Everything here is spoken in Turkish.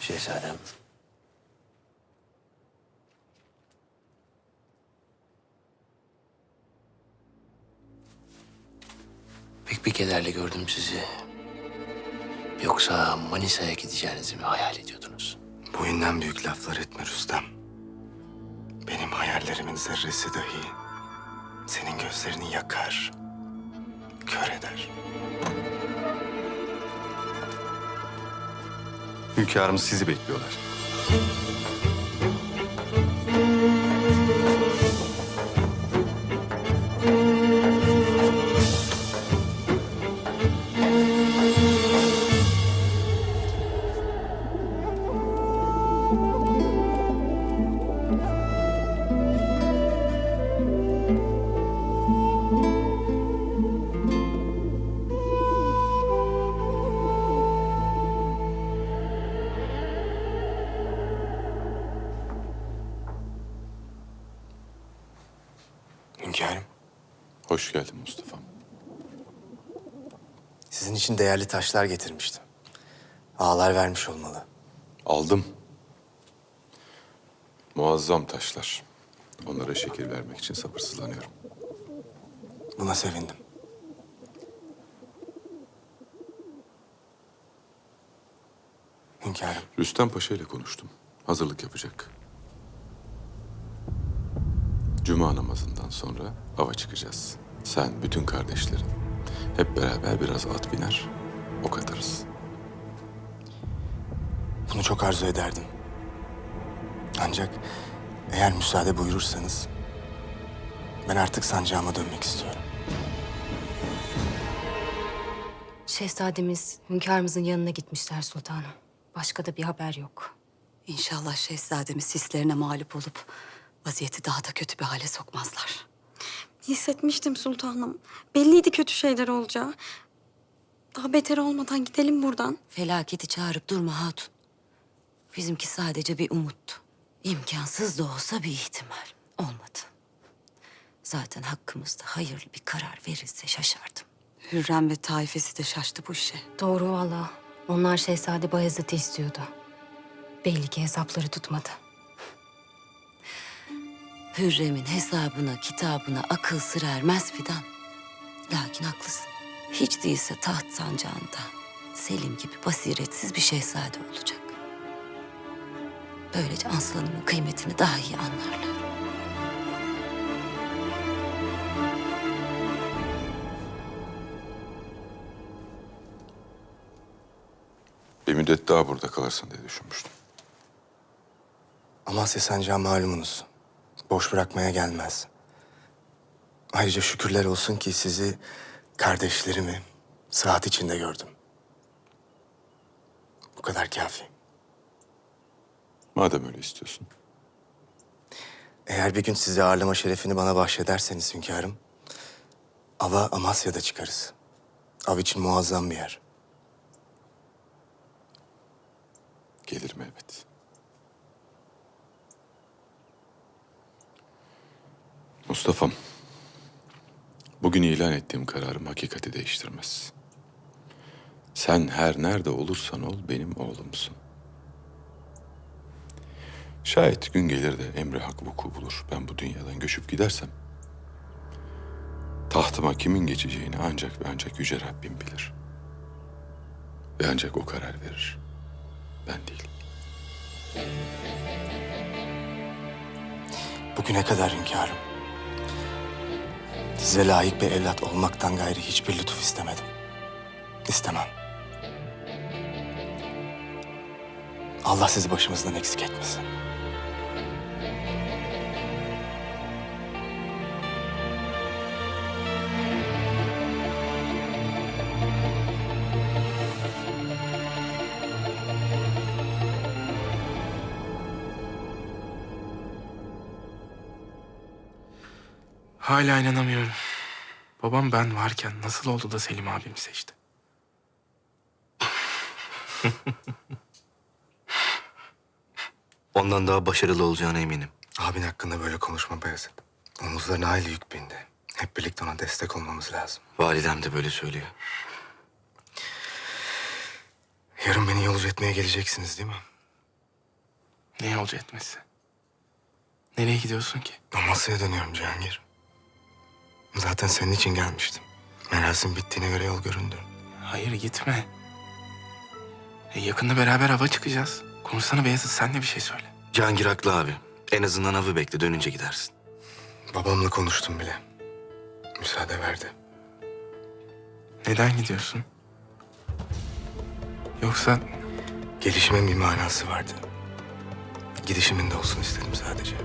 Şehzadem. Pek bir kederle gördüm sizi. Yoksa Manisa'ya gideceğinizi mi hayal ediyordunuz? Boyundan büyük laflar etme Rüstem. Benim hayallerimin zerresi dahi senin gözlerini yakar, kör eder. Hünkârımız sizi bekliyorlar. Hünkârım, Hoş geldin Mustafa. sizin için değerli taşlar getirmiştim. Ağlar vermiş olmalı. Aldım. Muazzam taşlar. Onlara şekil vermek için sabırsızlanıyorum. Buna sevindim. Hünkârım, Rüstem Paşa ile konuştum. Hazırlık yapacak. Cuma namazından sonra hava çıkacağız. Sen, bütün kardeşlerin. Hep beraber biraz at biner, ok atarız. bunu çok arzu ederdim. Ancak eğer müsaade buyurursanız ben artık sancağıma dönmek istiyorum. Şehzademiz hünkârımızın yanına gitmişler sultanım. Başka da bir haber yok. İnşallah şehzademiz hislerine mağlup olup vaziyeti daha da kötü bir hale sokmazlar. Hissetmiştim sultanım. Belliydi kötü şeyler olacağı. Daha beter olmadan gidelim buradan. Felaketi çağırıp durma hatun. Bizimki sadece bir umuttu. İmkansız da olsa bir ihtimal. Olmadı. Zaten hakkımızda hayırlı bir karar verilse şaşardım. Hürrem ve taifesi de şaştı bu işe. Doğru valla. Onlar Şehzade Bayezid'i istiyordu. Belli ki hesapları tutmadı. Hürrem'in hesabına, kitabına akıl sır ermez Fidan. Lakin haklısın. Hiç değilse taht sancağında Selim gibi basiretsiz bir şehzade olacak. Böylece aslanımın kıymetini daha iyi anlarlar. Bir müddet daha burada kalırsın diye düşünmüştüm. Amasya sancağı malumunuz. Boş bırakmaya gelmez. Ayrıca şükürler olsun ki sizi, kardeşlerimi sıhhat içinde gördüm. Bu kadar kafi. Madem öyle istiyorsun. Eğer bir gün sizi ağırlama şerefini bana bahşederseniz hünkârım... ...ava Amasya'da çıkarız. Av için muazzam bir yer. Gelirim elbet. Mustafa'm, bugün ilan ettiğim kararım hakikati değiştirmez. Sen her nerede olursan ol benim oğlumsun. Şayet gün gelir de emri hak vuku bulur, ben bu dünyadan göçüp gidersem... ...tahtıma kimin geçeceğini ancak ve ancak Yüce Rabbim bilir. Ve ancak o karar verir. Ben değil. Bugüne kadar hünkârım... ...size layık bir evlat olmaktan gayri hiçbir lütuf istemedim. İstemem. Allah sizi başımızdan eksik etmesin. Hala inanamıyorum. Babam ben varken nasıl oldu da Selim abimi seçti? Ondan daha başarılı olacağına eminim. Abin hakkında böyle konuşma Beyazıt. Omuzlarına hayli yük bindi. Hep birlikte ona destek olmamız lazım. Validem de böyle söylüyor. Yarın beni yolcu etmeye geleceksiniz değil mi? Ne yolcu etmesi? Nereye gidiyorsun ki? Amasya'ya dönüyorum Cihangir. Zaten senin için gelmiştim. Merasim bittiğine göre yol göründü. Hayır gitme. E, yakında beraber hava çıkacağız. Konuşsana Beyazıt sen de bir şey söyle. Cihangir haklı abi. En azından avı bekle dönünce gidersin. Babamla konuştum bile. Müsaade verdi. Neden gidiyorsun? Yoksa Gelişimin bir manası vardı. Gidişimin de olsun istedim sadece.